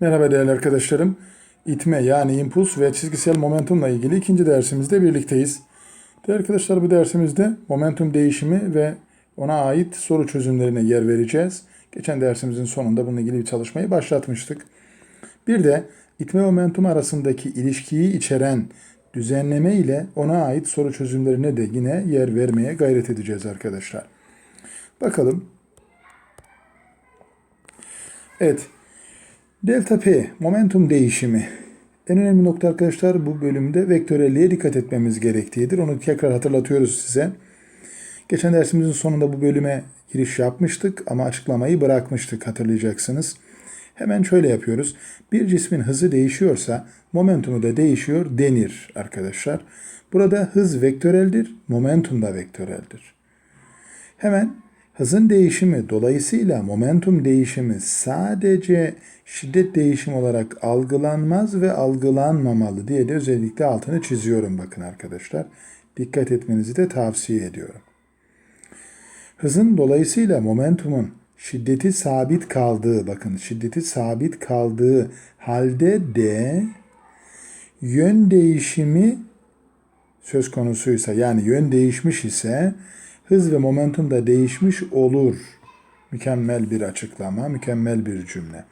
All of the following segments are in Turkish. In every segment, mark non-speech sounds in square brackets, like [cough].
Merhaba değerli arkadaşlarım. İtme yani impuls ve çizgisel momentumla ilgili ikinci dersimizde birlikteyiz. Değerli arkadaşlar bu dersimizde momentum değişimi ve ona ait soru çözümlerine yer vereceğiz. Geçen dersimizin sonunda bununla ilgili bir çalışmayı başlatmıştık. Bir de itme momentum arasındaki ilişkiyi içeren düzenleme ile ona ait soru çözümlerine de yine yer vermeye gayret edeceğiz arkadaşlar. Bakalım. Evet, Delta P, momentum değişimi. En önemli nokta arkadaşlar bu bölümde vektörelliğe dikkat etmemiz gerektiğidir. Onu tekrar hatırlatıyoruz size. Geçen dersimizin sonunda bu bölüme giriş yapmıştık ama açıklamayı bırakmıştık hatırlayacaksınız. Hemen şöyle yapıyoruz. Bir cismin hızı değişiyorsa momentumu da değişiyor denir arkadaşlar. Burada hız vektöreldir, momentum da vektöreldir. Hemen hızın değişimi dolayısıyla momentum değişimi sadece şiddet değişimi olarak algılanmaz ve algılanmamalı diye de özellikle altını çiziyorum bakın arkadaşlar. Dikkat etmenizi de tavsiye ediyorum. Hızın dolayısıyla momentumun şiddeti sabit kaldığı bakın şiddeti sabit kaldığı halde de yön değişimi söz konusuysa yani yön değişmiş ise hız ve momentum da değişmiş olur. Mükemmel bir açıklama, mükemmel bir cümle.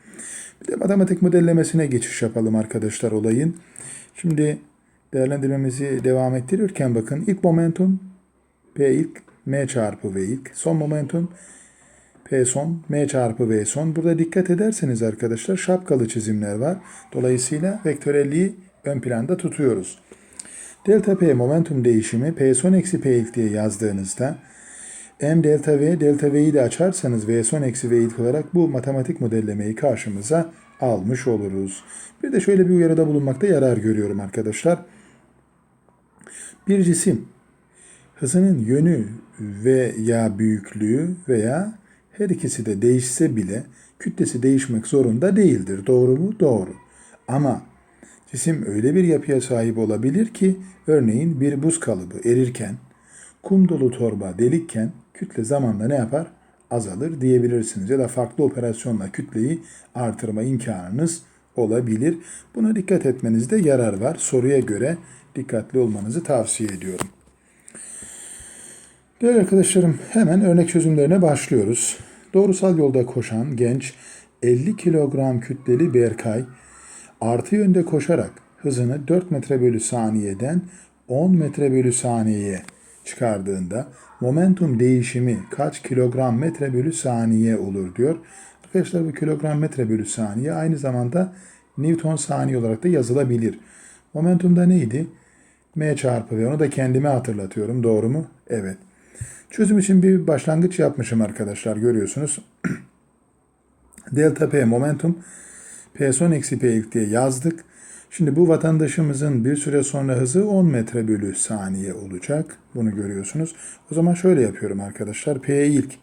Bir de matematik modellemesine geçiş yapalım arkadaşlar olayın. Şimdi değerlendirmemizi devam ettirirken bakın ilk momentum P ilk M çarpı V ilk. Son momentum P son M çarpı V son. Burada dikkat ederseniz arkadaşlar şapkalı çizimler var. Dolayısıyla vektörelliği ön planda tutuyoruz. Delta P momentum değişimi P son eksi P ilk diye yazdığınızda M delta V, delta V'yi de açarsanız V son eksi V ilk olarak bu matematik modellemeyi karşımıza almış oluruz. Bir de şöyle bir uyarıda bulunmakta yarar görüyorum arkadaşlar. Bir cisim hızının yönü veya büyüklüğü veya her ikisi de değişse bile kütlesi değişmek zorunda değildir. Doğru mu? Doğru. Ama cisim öyle bir yapıya sahip olabilir ki örneğin bir buz kalıbı erirken kum dolu torba delikken kütle zamanla ne yapar? Azalır diyebilirsiniz. Ya da farklı operasyonla kütleyi artırma imkanınız olabilir. Buna dikkat etmenizde yarar var. Soruya göre dikkatli olmanızı tavsiye ediyorum. Değerli arkadaşlarım hemen örnek çözümlerine başlıyoruz. Doğrusal yolda koşan genç 50 kilogram kütleli Berkay artı yönde koşarak hızını 4 metre bölü saniyeden 10 metre bölü saniyeye çıkardığında momentum değişimi kaç kilogram metre bölü saniye olur diyor. Arkadaşlar bu kilogram metre bölü saniye aynı zamanda Newton saniye olarak da yazılabilir. Momentumda neydi? M çarpı V. Onu da kendime hatırlatıyorum. Doğru mu? Evet. Çözüm için bir başlangıç yapmışım arkadaşlar. Görüyorsunuz. [clears throat] Delta P momentum P son eksi P diye yazdık. Şimdi bu vatandaşımızın bir süre sonra hızı 10 metre bölü saniye olacak. Bunu görüyorsunuz. O zaman şöyle yapıyorum arkadaşlar. P ilk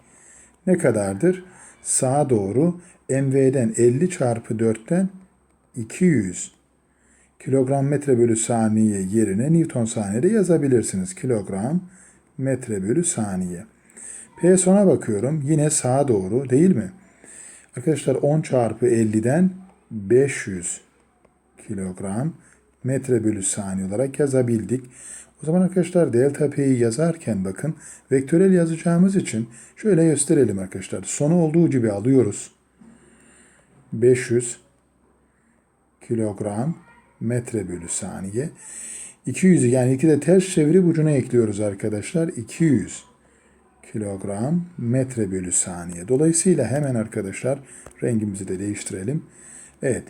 ne kadardır? Sağa doğru MV'den 50 çarpı 4'ten 200 kilogram metre bölü saniye yerine Newton saniyede yazabilirsiniz. Kilogram metre bölü saniye. P sona bakıyorum. Yine sağa doğru değil mi? Arkadaşlar 10 çarpı 50'den 500 kilogram metre bölü saniye olarak yazabildik. O zaman arkadaşlar delta p'yi yazarken bakın vektörel yazacağımız için şöyle gösterelim arkadaşlar. Sonu olduğu gibi alıyoruz. 500 kilogram metre bölü saniye. 200'ü yani iki de ters çevirip ucuna ekliyoruz arkadaşlar. 200 kilogram metre bölü saniye. Dolayısıyla hemen arkadaşlar rengimizi de değiştirelim. Evet.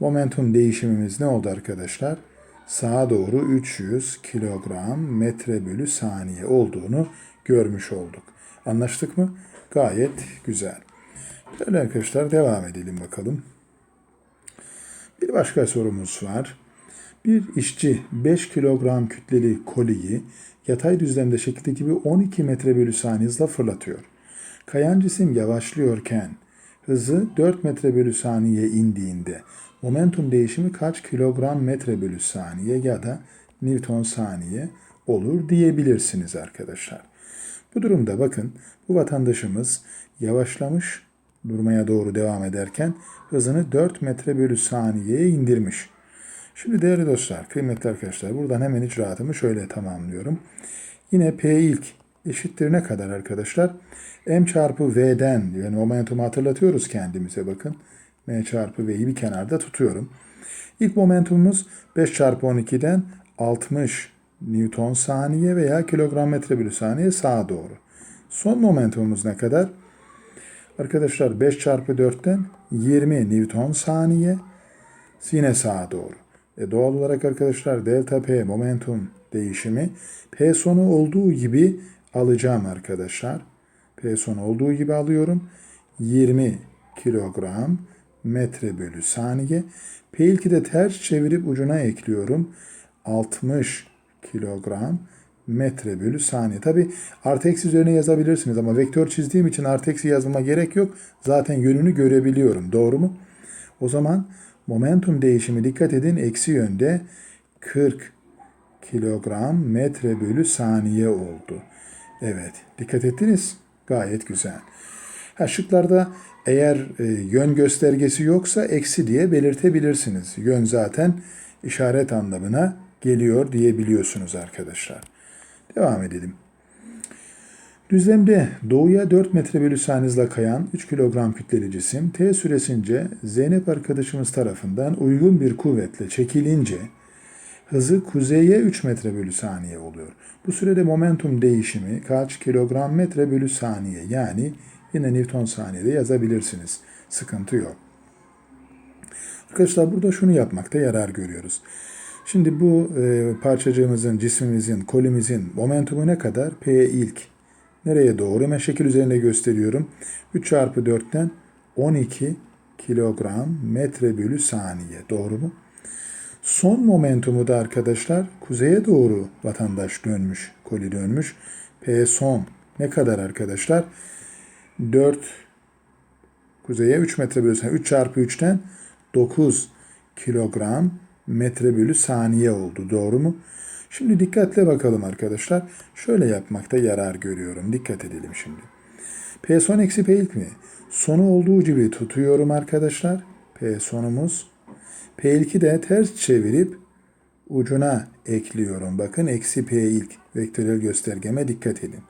Momentum değişimimiz ne oldu arkadaşlar? Sağa doğru 300 kilogram metre bölü saniye olduğunu görmüş olduk. Anlaştık mı? Gayet güzel. Böyle arkadaşlar devam edelim bakalım. Bir başka sorumuz var. Bir işçi 5 kilogram kütleli koliyi yatay düzlemde şekilde gibi 12 metre bölü saniye hızla fırlatıyor. Kayan cisim yavaşlıyorken hızı 4 metre bölü saniye indiğinde momentum değişimi kaç kilogram metre bölü saniye ya da Newton saniye olur diyebilirsiniz arkadaşlar. Bu durumda bakın bu vatandaşımız yavaşlamış durmaya doğru devam ederken hızını 4 metre bölü saniyeye indirmiş. Şimdi değerli dostlar, kıymetli arkadaşlar buradan hemen icraatımı şöyle tamamlıyorum. Yine P ilk eşittir ne kadar arkadaşlar? M çarpı V'den yani momentumu hatırlatıyoruz kendimize bakın. M çarpı V'yi bir kenarda tutuyorum. İlk momentumumuz 5 çarpı 12'den 60 Newton saniye veya kilogram metre bölü saniye sağa doğru. Son momentumumuz ne kadar? Arkadaşlar 5 çarpı 4'ten 20 Newton saniye yine sağa doğru. E doğal olarak arkadaşlar delta P momentum değişimi P sonu olduğu gibi alacağım arkadaşlar. P olduğu gibi alıyorum. 20 kilogram metre bölü saniye. P2'de de ters çevirip ucuna ekliyorum. 60 kilogram metre bölü saniye. Tabi artı eksi üzerine yazabilirsiniz ama vektör çizdiğim için artı eksi yazmama gerek yok. Zaten yönünü görebiliyorum. Doğru mu? O zaman momentum değişimi dikkat edin eksi yönde 40 kilogram metre bölü saniye oldu. Evet dikkat ettiniz. Gayet güzel. Ha, şıklarda eğer e, yön göstergesi yoksa eksi diye belirtebilirsiniz. Yön zaten işaret anlamına geliyor diyebiliyorsunuz arkadaşlar. Devam edelim. Düzlemde doğuya 4 metre bölü saniye hızla kayan 3 kilogram kütleli cisim T süresince Zeynep arkadaşımız tarafından uygun bir kuvvetle çekilince hızı kuzeye 3 metre bölü saniye oluyor. Bu sürede momentum değişimi kaç kilogram metre bölü saniye yani yine Newton saniyede yazabilirsiniz. Sıkıntı yok. Arkadaşlar burada şunu yapmakta yarar görüyoruz. Şimdi bu e, parçacığımızın, cismimizin, kolimizin momentumu ne kadar? P ilk. Nereye doğru? Hemen şekil üzerinde gösteriyorum. 3 çarpı 4'ten 12 kilogram metre bölü saniye. Doğru mu? Son momentumu da arkadaşlar kuzeye doğru vatandaş dönmüş, koli dönmüş. P son ne kadar arkadaşlar? 4 kuzeye 3 metre bölü saniye. 3 çarpı 3'ten 9 kilogram metre bölü saniye oldu. Doğru mu? Şimdi dikkatle bakalım arkadaşlar. Şöyle yapmakta yarar görüyorum. Dikkat edelim şimdi. P son eksi P ilk mi? Sonu olduğu gibi tutuyorum arkadaşlar. P sonumuz. P ilki de ters çevirip ucuna ekliyorum. Bakın eksi P ilk vektörel göstergeme dikkat edin.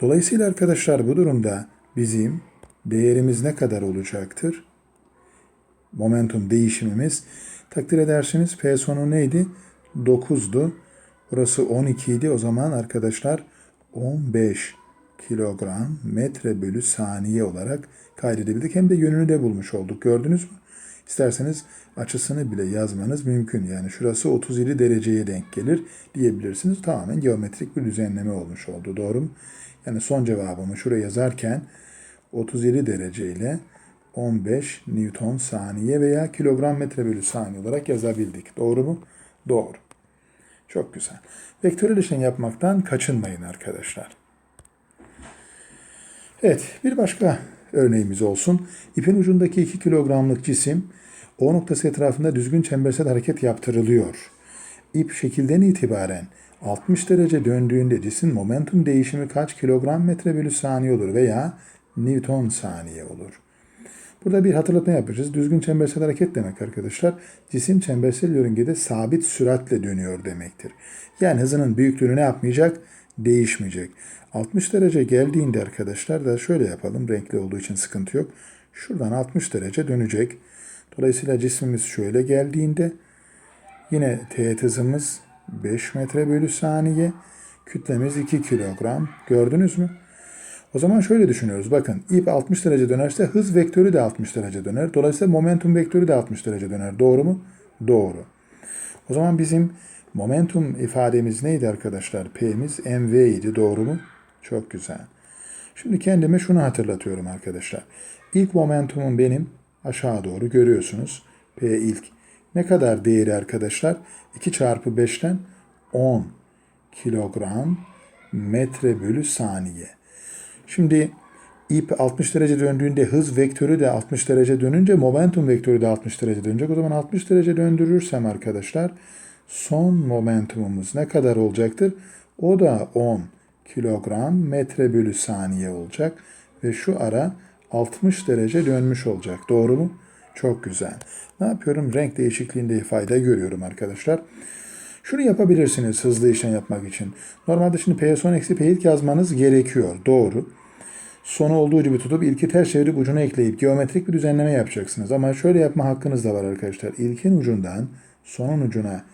Dolayısıyla arkadaşlar bu durumda bizim değerimiz ne kadar olacaktır? Momentum değişimimiz takdir edersiniz P sonu neydi? 9'du. Burası 12 idi. O zaman arkadaşlar 15 kilogram metre bölü saniye olarak kaydedebildik. Hem de yönünü de bulmuş olduk. Gördünüz mü? İsterseniz açısını bile yazmanız mümkün. Yani şurası 37 dereceye denk gelir diyebilirsiniz. Tamamen geometrik bir düzenleme olmuş oldu. Doğru mu? Yani son cevabımı şuraya yazarken 37 derece ile 15 Newton saniye veya kilogram metre bölü saniye olarak yazabildik. Doğru mu? Doğru. Çok güzel. Vektörel işlem yapmaktan kaçınmayın arkadaşlar. Evet, bir başka örneğimiz olsun. İpin ucundaki 2 kilogramlık cisim O noktası etrafında düzgün çembersel hareket yaptırılıyor. İp şekilden itibaren 60 derece döndüğünde cisim momentum değişimi kaç kilogram metre bölü saniye olur veya Newton saniye olur. Burada bir hatırlatma yapacağız. Düzgün çembersel hareket demek arkadaşlar. Cisim çembersel yörüngede sabit süratle dönüyor demektir. Yani hızının büyüklüğünü ne yapmayacak? Değişmeyecek. 60 derece geldiğinde arkadaşlar da şöyle yapalım. Renkli olduğu için sıkıntı yok. Şuradan 60 derece dönecek. Dolayısıyla cismimiz şöyle geldiğinde yine teğet hızımız 5 metre bölü saniye. Kütlemiz 2 kilogram. Gördünüz mü? O zaman şöyle düşünüyoruz. Bakın ip 60 derece dönerse hız vektörü de 60 derece döner. Dolayısıyla momentum vektörü de 60 derece döner. Doğru mu? Doğru. O zaman bizim momentum ifademiz neydi arkadaşlar? P'miz mv idi. Doğru mu? Çok güzel. Şimdi kendime şunu hatırlatıyorum arkadaşlar. İlk momentumum benim aşağı doğru görüyorsunuz. P ilk. Ne kadar değeri arkadaşlar? 2 çarpı 5'ten 10 kilogram metre bölü saniye. Şimdi ip 60 derece döndüğünde hız vektörü de 60 derece dönünce momentum vektörü de 60 derece dönecek. O zaman 60 derece döndürürsem arkadaşlar son momentumumuz ne kadar olacaktır? O da 10 kilogram metre bölü saniye olacak. Ve şu ara 60 derece dönmüş olacak. Doğru mu? Çok güzel. Ne yapıyorum? Renk değişikliğinde fayda görüyorum arkadaşlar. Şunu yapabilirsiniz hızlı işlem yapmak için. Normalde şimdi PS10 eksi P ilk yazmanız gerekiyor. Doğru. Sonu olduğu gibi tutup ilki ters çevirip ucuna ekleyip geometrik bir düzenleme yapacaksınız. Ama şöyle yapma hakkınız da var arkadaşlar. İlkin ucundan sonun ucuna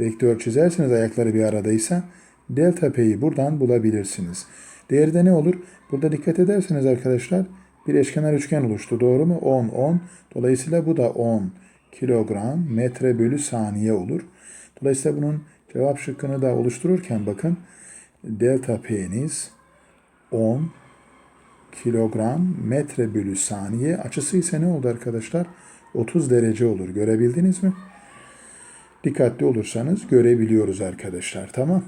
vektör çizerseniz ayakları bir aradaysa delta p'yi buradan bulabilirsiniz. Değeri de ne olur? Burada dikkat ederseniz arkadaşlar bir eşkenar üçgen oluştu. Doğru mu? 10, 10. Dolayısıyla bu da 10 kilogram metre bölü saniye olur. Dolayısıyla bunun cevap şıkkını da oluştururken bakın delta p'niz 10 kilogram metre bölü saniye. Açısı ise ne oldu arkadaşlar? 30 derece olur. Görebildiniz mi? Dikkatli olursanız görebiliyoruz arkadaşlar. Tamam.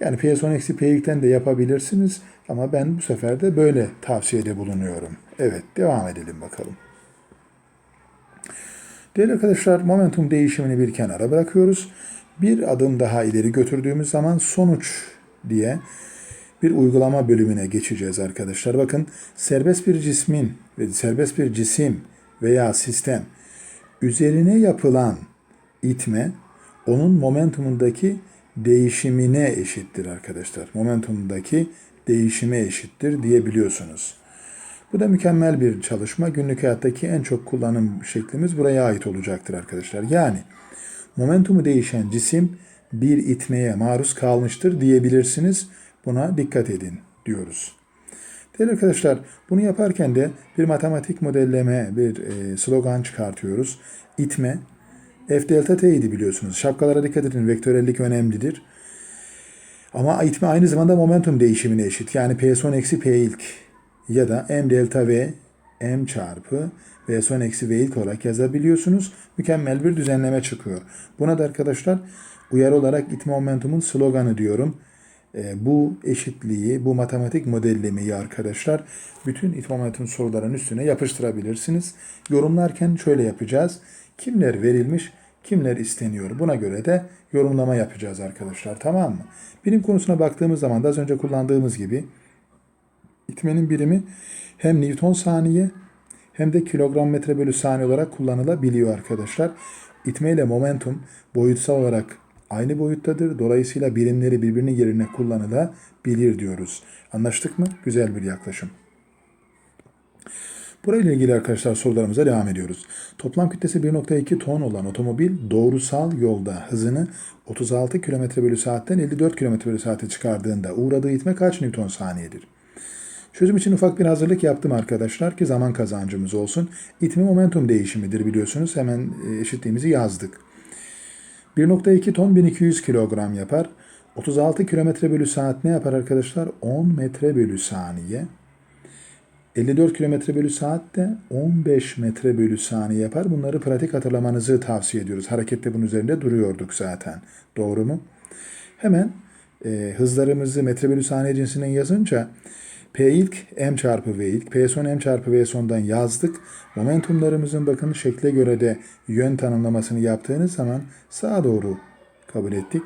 Yani PS10 eksi P2'den de yapabilirsiniz. Ama ben bu sefer de böyle tavsiyede bulunuyorum. Evet devam edelim bakalım. Değerli arkadaşlar momentum değişimini bir kenara bırakıyoruz. Bir adım daha ileri götürdüğümüz zaman sonuç diye bir uygulama bölümüne geçeceğiz arkadaşlar. Bakın serbest bir cismin ve serbest bir cisim veya sistem üzerine yapılan itme onun momentumundaki değişimine eşittir arkadaşlar. Momentumundaki değişime eşittir diyebiliyorsunuz. Bu da mükemmel bir çalışma. Günlük hayattaki en çok kullanım şeklimiz buraya ait olacaktır arkadaşlar. Yani momentumu değişen cisim bir itmeye maruz kalmıştır diyebilirsiniz. Buna dikkat edin diyoruz. Değerli arkadaşlar bunu yaparken de bir matematik modelleme, bir e, slogan çıkartıyoruz. İtme, F delta T idi biliyorsunuz. Şapkalara dikkat edin. Vektörellik önemlidir. Ama itme aynı zamanda momentum değişimine eşit. Yani P son eksi P ilk ya da M delta V M çarpı V son eksi V ilk olarak yazabiliyorsunuz. Mükemmel bir düzenleme çıkıyor. Buna da arkadaşlar uyarı olarak itme momentumun sloganı diyorum. E, bu eşitliği, bu matematik modellemeyi arkadaşlar bütün itme momentum soruların üstüne yapıştırabilirsiniz. Yorumlarken şöyle yapacağız. Kimler verilmiş, kimler isteniyor. Buna göre de yorumlama yapacağız arkadaşlar. Tamam mı? Birim konusuna baktığımız zaman da az önce kullandığımız gibi itmenin birimi hem Newton saniye hem de kilogram metre bölü saniye olarak kullanılabiliyor arkadaşlar. İtme ile momentum boyutsal olarak aynı boyuttadır. Dolayısıyla birimleri birbirinin yerine kullanılabilir diyoruz. Anlaştık mı? Güzel bir yaklaşım. Burayla ilgili arkadaşlar sorularımıza devam ediyoruz. Toplam kütlesi 1.2 ton olan otomobil doğrusal yolda hızını 36 km bölü saatten 54 km bölü saate çıkardığında uğradığı itme kaç Newton saniyedir? Çözüm için ufak bir hazırlık yaptım arkadaşlar ki zaman kazancımız olsun. İtme momentum değişimidir biliyorsunuz. Hemen eşitliğimizi yazdık. 1.2 ton 1200 kilogram yapar. 36 kilometre bölü saat ne yapar arkadaşlar? 10 metre bölü saniye. 54 kilometre bölü saat de 15 metre bölü saniye yapar. Bunları pratik hatırlamanızı tavsiye ediyoruz. Harekette bunun üzerinde duruyorduk zaten. Doğru mu? Hemen e, hızlarımızı metre bölü saniye cinsinden yazınca P ilk M çarpı V ilk, P son M çarpı V sondan yazdık. Momentumlarımızın bakın şekle göre de yön tanımlamasını yaptığınız zaman sağa doğru kabul ettik.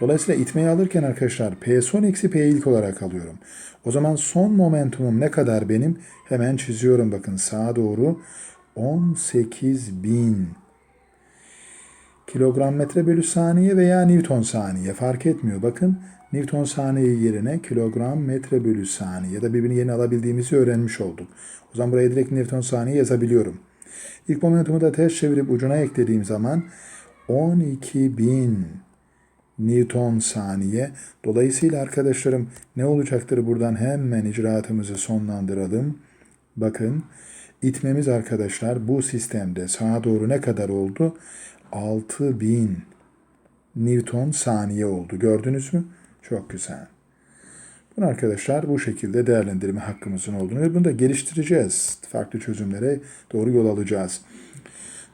Dolayısıyla itmeyi alırken arkadaşlar P son eksi P ilk olarak alıyorum. O zaman son momentumum ne kadar benim? Hemen çiziyorum bakın sağa doğru. 18.000 kilogram metre bölü saniye veya Newton saniye fark etmiyor. Bakın Newton saniye yerine kilogram metre bölü saniye ya da birbirini yerine alabildiğimizi öğrenmiş olduk. O zaman buraya direkt Newton saniye yazabiliyorum. İlk momentumu da ters çevirip ucuna eklediğim zaman 12.000 Newton saniye. Dolayısıyla arkadaşlarım ne olacaktır buradan hemen icraatımızı sonlandıralım. Bakın itmemiz arkadaşlar bu sistemde sağa doğru ne kadar oldu? 6000 Newton saniye oldu. Gördünüz mü? Çok güzel. Bunu arkadaşlar bu şekilde değerlendirme hakkımızın olduğunu ve bunu da geliştireceğiz. Farklı çözümlere doğru yol alacağız.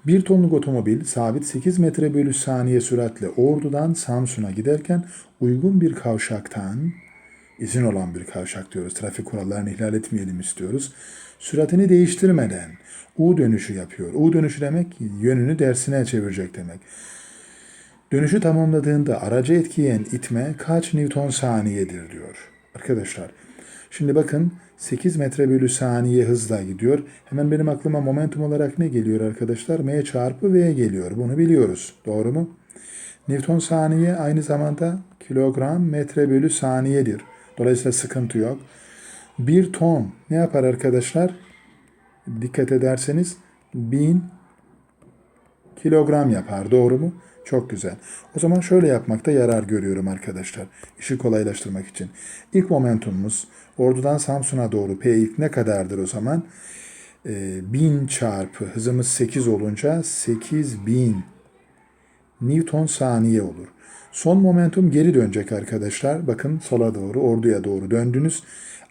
Bir tonluk otomobil sabit 8 metre bölü saniye süratle Ordu'dan Samsun'a giderken uygun bir kavşaktan, izin olan bir kavşak diyoruz, trafik kurallarını ihlal etmeyelim istiyoruz. Süratini değiştirmeden U dönüşü yapıyor. U dönüşü demek yönünü dersine çevirecek demek. Dönüşü tamamladığında aracı etkileyen itme kaç Newton saniyedir diyor. Arkadaşlar Şimdi bakın 8 metre bölü saniye hızla gidiyor. Hemen benim aklıma momentum olarak ne geliyor arkadaşlar? M çarpı V geliyor. Bunu biliyoruz. Doğru mu? Newton saniye aynı zamanda kilogram metre bölü saniyedir. Dolayısıyla sıkıntı yok. Bir ton ne yapar arkadaşlar? Dikkat ederseniz 1000 kilogram yapar. Doğru mu? Çok güzel. O zaman şöyle yapmakta yarar görüyorum arkadaşlar. İşi kolaylaştırmak için. İlk momentumumuz Ordu'dan Samsun'a doğru P ilk ne kadardır o zaman? Ee, 1000 çarpı hızımız 8 olunca 8000 Newton saniye olur. Son momentum geri dönecek arkadaşlar. Bakın sola doğru, orduya doğru döndünüz.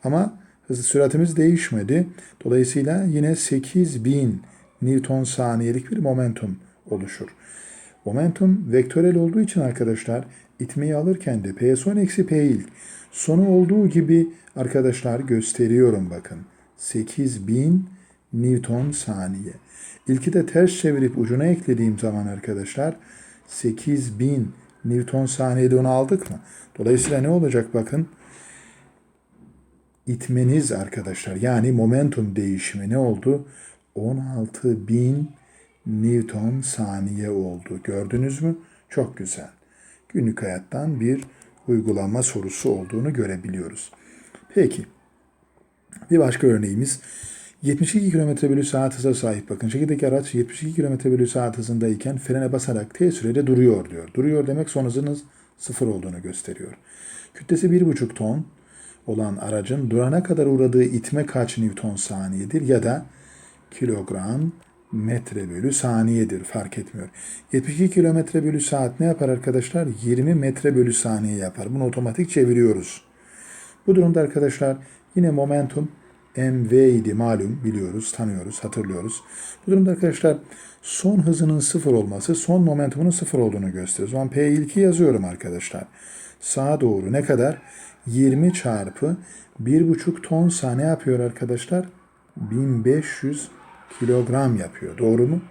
Ama hız süratimiz değişmedi. Dolayısıyla yine 8000 Newton saniyelik bir momentum oluşur. Momentum vektörel olduğu için arkadaşlar itmeyi alırken de P son eksi P ilk sonu olduğu gibi arkadaşlar gösteriyorum bakın. 8000 Newton saniye. İlki de ters çevirip ucuna eklediğim zaman arkadaşlar 8000 Newton saniyede onu aldık mı? Dolayısıyla ne olacak bakın? İtmeniz arkadaşlar yani momentum değişimi ne oldu? 16.000 Newton saniye oldu. Gördünüz mü? Çok güzel. Günlük hayattan bir uygulama sorusu olduğunu görebiliyoruz. Peki. Bir başka örneğimiz 72 km bölü saat hıza sahip bakın. Çekirdeki araç 72 km bölü saat hızındayken frene basarak t sürede duruyor diyor. Duruyor demek son hızınız sıfır olduğunu gösteriyor. Kütlesi 1,5 ton olan aracın durana kadar uğradığı itme kaç Newton saniyedir ya da kilogram metre bölü saniyedir fark etmiyor. 72 kilometre bölü saat ne yapar arkadaşlar? 20 metre bölü saniye yapar. Bunu otomatik çeviriyoruz. Bu durumda arkadaşlar yine momentum mv idi malum biliyoruz, tanıyoruz, hatırlıyoruz. Bu durumda arkadaşlar son hızının sıfır olması son momentumunun sıfır olduğunu gösteriyor. O zaman P ilki yazıyorum arkadaşlar. Sağa doğru ne kadar? 20 çarpı 1,5 ton saniye yapıyor arkadaşlar? 1500 kilogram yapıyor. Doğru mu?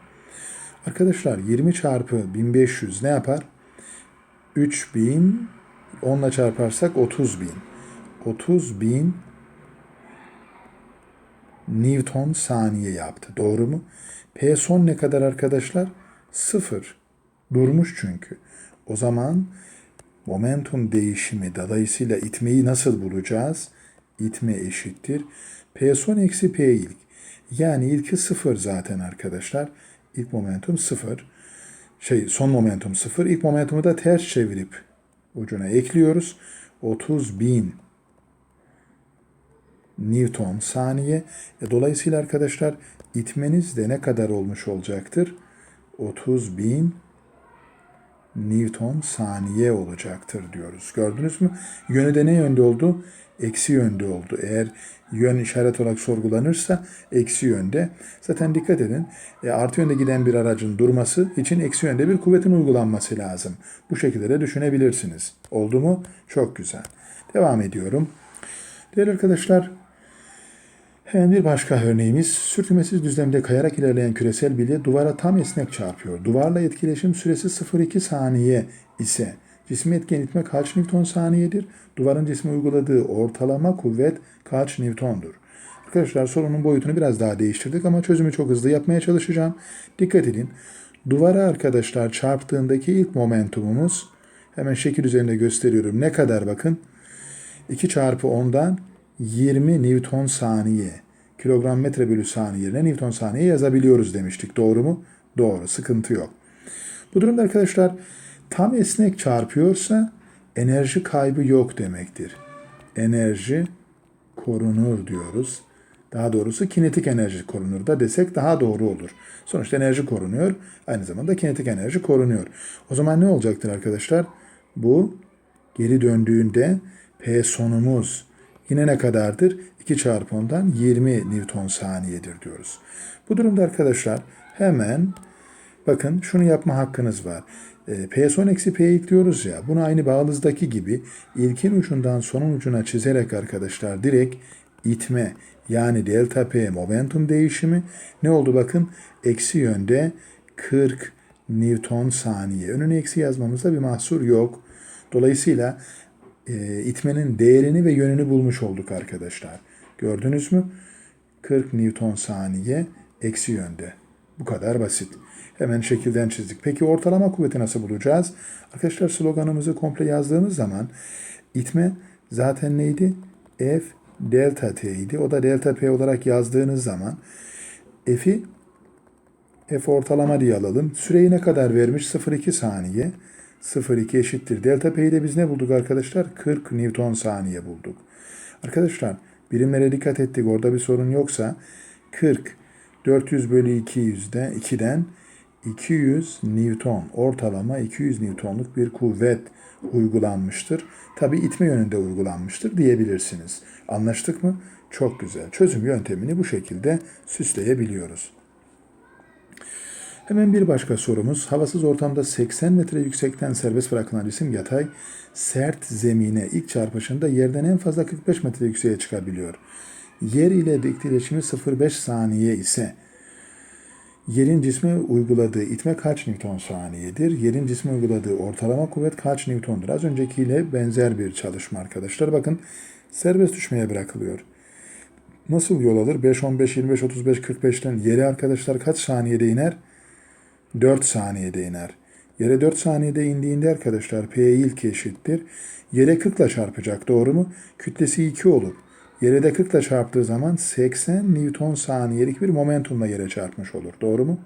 Arkadaşlar 20 çarpı 1500 ne yapar? 3000 10'la çarparsak 30 bin. 30 bin Newton saniye yaptı. Doğru mu? P son ne kadar arkadaşlar? Sıfır. Durmuş çünkü. O zaman momentum değişimi dolayısıyla itmeyi nasıl bulacağız? İtme eşittir. P son eksi P ilk. Yani ilki sıfır zaten arkadaşlar. İlk momentum sıfır. Şey son momentum sıfır. İlk momentumu da ters çevirip ucuna ekliyoruz. 30 bin Newton saniye. E, dolayısıyla arkadaşlar itmeniz de ne kadar olmuş olacaktır? 30 bin Newton saniye olacaktır diyoruz. Gördünüz mü? Yönü de ne yönde oldu? Eksi yönde oldu. Eğer yön işaret olarak sorgulanırsa eksi yönde. Zaten dikkat edin e, artı yönde giden bir aracın durması için eksi yönde bir kuvvetin uygulanması lazım. Bu şekilde de düşünebilirsiniz. Oldu mu? Çok güzel. Devam ediyorum. Değerli arkadaşlar Hemen bir başka örneğimiz sürtünmesiz düzlemde kayarak ilerleyen küresel bilye duvara tam esnek çarpıyor. Duvarla etkileşim süresi 0,2 saniye ise cismi etken itme kaç Newton saniyedir? Duvarın cisme uyguladığı ortalama kuvvet kaç Newton'dur? Arkadaşlar sorunun boyutunu biraz daha değiştirdik ama çözümü çok hızlı yapmaya çalışacağım. Dikkat edin. Duvara arkadaşlar çarptığındaki ilk momentumumuz hemen şekil üzerinde gösteriyorum. Ne kadar bakın? 2 çarpı 10'dan 20 Newton saniye. Kilogram metre bölü saniye yerine Newton saniye yazabiliyoruz demiştik. Doğru mu? Doğru. Sıkıntı yok. Bu durumda arkadaşlar tam esnek çarpıyorsa enerji kaybı yok demektir. Enerji korunur diyoruz. Daha doğrusu kinetik enerji korunur da desek daha doğru olur. Sonuçta enerji korunuyor. Aynı zamanda kinetik enerji korunuyor. O zaman ne olacaktır arkadaşlar? Bu geri döndüğünde P sonumuz Yine ne kadardır? 2 çarpı 10'dan 20 Newton saniyedir diyoruz. Bu durumda arkadaşlar hemen bakın şunu yapma hakkınız var. E, P son eksi P ekliyoruz ya. Bunu aynı bağlızdaki gibi ilkin ucundan sonun ucuna çizerek arkadaşlar direkt itme yani delta P momentum değişimi ne oldu bakın? Eksi yönde 40 Newton saniye. Önüne eksi yazmamızda bir mahsur yok. Dolayısıyla e, itmenin değerini ve yönünü bulmuş olduk arkadaşlar. Gördünüz mü? 40 Newton saniye eksi yönde. Bu kadar basit. Hemen şekilden çizdik. Peki ortalama kuvveti nasıl bulacağız? Arkadaşlar sloganımızı komple yazdığımız zaman itme zaten neydi? F delta T idi. O da delta P olarak yazdığınız zaman F'i F ortalama diye alalım. Süreyi ne kadar vermiş? 0,2 saniye. 0,2 eşittir. Delta P'yi de biz ne bulduk arkadaşlar? 40 Newton saniye bulduk. Arkadaşlar birimlere dikkat ettik. Orada bir sorun yoksa 40 400 bölü 200'de 2'den 200 Newton ortalama 200 Newtonluk bir kuvvet uygulanmıştır. Tabi itme yönünde uygulanmıştır diyebilirsiniz. Anlaştık mı? Çok güzel. Çözüm yöntemini bu şekilde süsleyebiliyoruz. Hemen bir başka sorumuz. Havasız ortamda 80 metre yüksekten serbest bırakılan cisim yatay, sert zemine ilk çarpışında yerden en fazla 45 metre yükseğe çıkabiliyor. Yer ile etkileşimi 0,5 saniye ise yerin cisme uyguladığı itme kaç Newton saniyedir? Yerin cisme uyguladığı ortalama kuvvet kaç Newton'dur? Az öncekiyle benzer bir çalışma arkadaşlar. Bakın serbest düşmeye bırakılıyor. Nasıl yol alır? 5, 15, 25, 35, 45'ten yere arkadaşlar kaç saniyede iner? 4 saniyede iner. Yere 4 saniyede indiğinde arkadaşlar P ilk eşittir. Yere 40 ile çarpacak doğru mu? Kütlesi 2 olup yere de 40 ile çarptığı zaman 80 Newton saniyelik bir momentumla yere çarpmış olur. Doğru mu?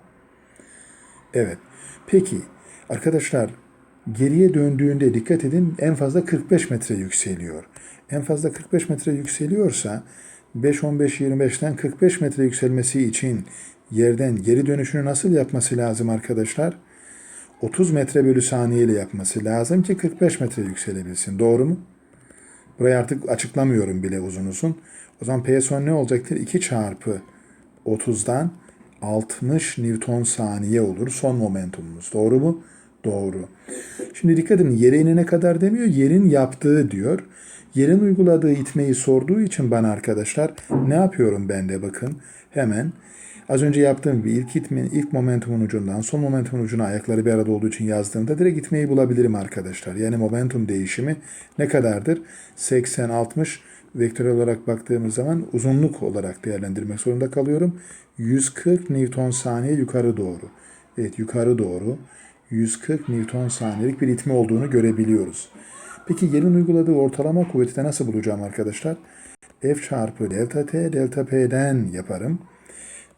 Evet. Peki arkadaşlar geriye döndüğünde dikkat edin en fazla 45 metre yükseliyor. En fazla 45 metre yükseliyorsa 5, 15, 25'ten 45 metre yükselmesi için yerden geri dönüşünü nasıl yapması lazım arkadaşlar? 30 metre bölü saniye ile yapması lazım ki 45 metre yükselebilsin. Doğru mu? Burayı artık açıklamıyorum bile uzun uzun. O zaman P son ne olacaktır? 2 çarpı 30'dan 60 Newton saniye olur son momentumumuz. Doğru mu? Doğru. Şimdi dikkat edin yere inene kadar demiyor, yerin yaptığı diyor. Yerin uyguladığı itmeyi sorduğu için bana arkadaşlar ne yapıyorum ben de bakın hemen. Az önce yaptığım gibi ilk itmenin ilk momentumun ucundan son momentumun ucuna ayakları bir arada olduğu için yazdığımda direkt itmeyi bulabilirim arkadaşlar. Yani momentum değişimi ne kadardır? 80-60 vektörel olarak baktığımız zaman uzunluk olarak değerlendirmek zorunda kalıyorum. 140 Newton saniye yukarı doğru. Evet yukarı doğru 140 Newton saniyelik bir itme olduğunu görebiliyoruz. Peki yerin uyguladığı ortalama kuvveti de nasıl bulacağım arkadaşlar? F çarpı delta T delta P'den yaparım.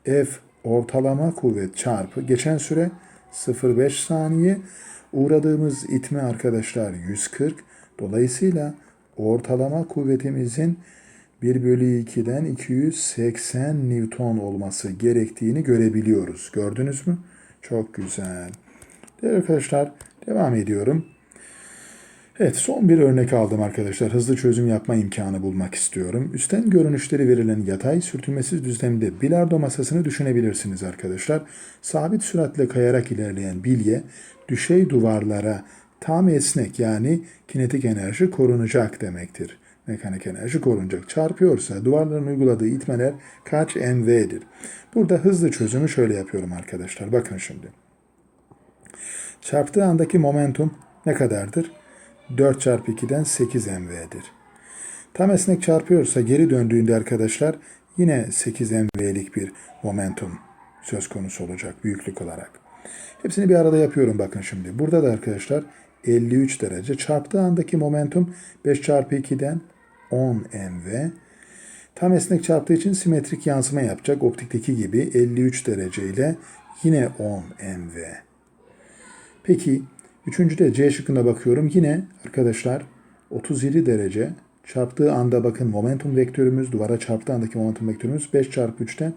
F ortalama kuvvet çarpı geçen süre 0,5 saniye. Uğradığımız itme arkadaşlar 140. Dolayısıyla ortalama kuvvetimizin 1 bölü 2'den 280 Newton olması gerektiğini görebiliyoruz. Gördünüz mü? Çok güzel. Değerli arkadaşlar devam ediyorum. Evet son bir örnek aldım arkadaşlar. Hızlı çözüm yapma imkanı bulmak istiyorum. Üstten görünüşleri verilen yatay sürtünmesiz düzlemde bilardo masasını düşünebilirsiniz arkadaşlar. Sabit süratle kayarak ilerleyen bilye düşey duvarlara tam esnek yani kinetik enerji korunacak demektir. Mekanik enerji korunacak. Çarpıyorsa duvarların uyguladığı itmeler kaç mv'dir? Burada hızlı çözümü şöyle yapıyorum arkadaşlar. Bakın şimdi. Çarptığı andaki momentum ne kadardır? 4 çarpı 2'den 8 mv'dir. Tam esnek çarpıyorsa geri döndüğünde arkadaşlar yine 8 mv'lik bir momentum söz konusu olacak büyüklük olarak. Hepsini bir arada yapıyorum bakın şimdi. Burada da arkadaşlar 53 derece. Çarptığı andaki momentum 5 çarpı 2'den 10 mv. Tam esnek çarptığı için simetrik yansıma yapacak. Optikteki gibi 53 derece ile yine 10 mv. Peki Üçüncüde C şıkkına bakıyorum. Yine arkadaşlar 37 derece çarptığı anda bakın momentum vektörümüz duvara çarptığı andaki momentum vektörümüz 5 çarpı 3'ten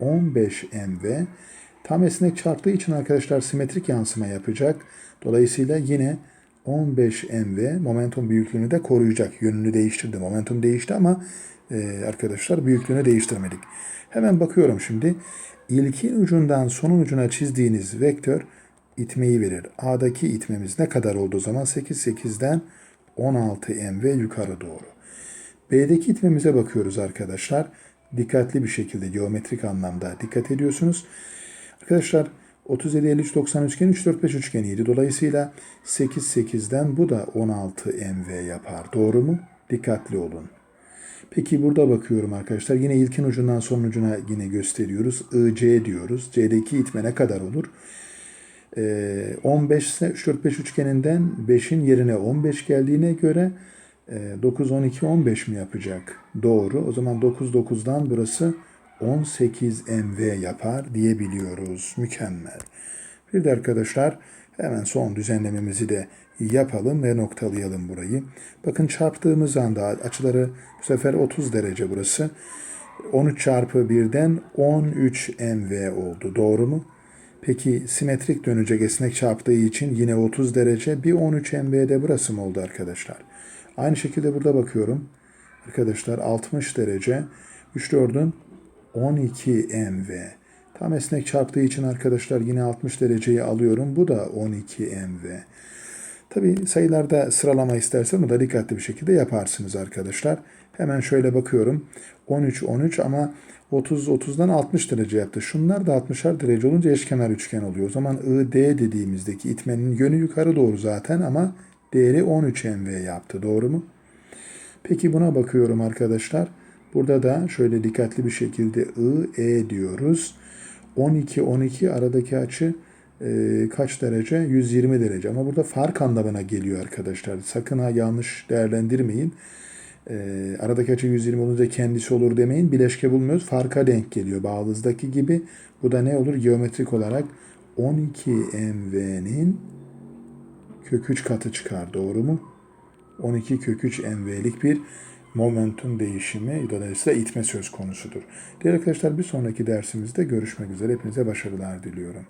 15 mv. Tam esnek çarptığı için arkadaşlar simetrik yansıma yapacak. Dolayısıyla yine 15 mv momentum büyüklüğünü de koruyacak. Yönünü değiştirdi. Momentum değişti ama e, arkadaşlar büyüklüğünü değiştirmedik. Hemen bakıyorum şimdi. İlkin ucundan sonun ucuna çizdiğiniz vektör itmeyi verir. A'daki itmemiz ne kadar olduğu zaman 8 8'den 16 mv yukarı doğru. B'deki itmemize bakıyoruz arkadaşlar. Dikkatli bir şekilde geometrik anlamda dikkat ediyorsunuz. Arkadaşlar 37 53 90 üçgeni 3 4 5 üçgeniydi. Dolayısıyla 8 8'den bu da 16 MV yapar. Doğru mu? Dikkatli olun. Peki burada bakıyorum arkadaşlar. Yine ilkin ucundan son ucuna yine gösteriyoruz. IC diyoruz. C'deki itme ne kadar olur? Ee, 15 ise 3 4 5 üçgeninden 5'in yerine 15 geldiğine göre e, 9 12 15 mi yapacak? Doğru. O zaman 9 9'dan burası 18 MV yapar diyebiliyoruz. Mükemmel. Bir de arkadaşlar hemen son düzenlememizi de yapalım ve noktalayalım burayı. Bakın çarptığımız anda açıları bu sefer 30 derece burası. 13 çarpı 1'den 13 MV oldu. Doğru mu? Peki simetrik dönecek esnek çarptığı için yine 30 derece bir 13 MV'de burası mı oldu arkadaşlar? Aynı şekilde burada bakıyorum. Arkadaşlar 60 derece 3 4'ün 12 MV. Tam esnek çarptığı için arkadaşlar yine 60 dereceyi alıyorum. Bu da 12 MV. Tabi sayılarda sıralama istersen da dikkatli bir şekilde yaparsınız arkadaşlar. Hemen şöyle bakıyorum. 13 13 ama 30 30'dan 60 derece yaptı. Şunlar da 60'ar derece olunca eşkenar üçgen oluyor. O zaman ID dediğimizdeki itmenin yönü yukarı doğru zaten ama değeri 13 MV yaptı. Doğru mu? Peki buna bakıyorum arkadaşlar. Burada da şöyle dikkatli bir şekilde I, E diyoruz. 12, 12 aradaki açı e, kaç derece? 120 derece. Ama burada fark anlamına geliyor arkadaşlar. Sakın ha yanlış değerlendirmeyin. E, aradaki açı 120 olunca kendisi olur demeyin. Bileşke bulmuyoruz. Farka denk geliyor. Bağlızdaki gibi. Bu da ne olur? Geometrik olarak 12 MV'nin kök 3 katı çıkar. Doğru mu? 12 kök 3 MV'lik bir momentum değişimi dolayısıyla itme söz konusudur. Diğer arkadaşlar bir sonraki dersimizde görüşmek üzere. Hepinize başarılar diliyorum.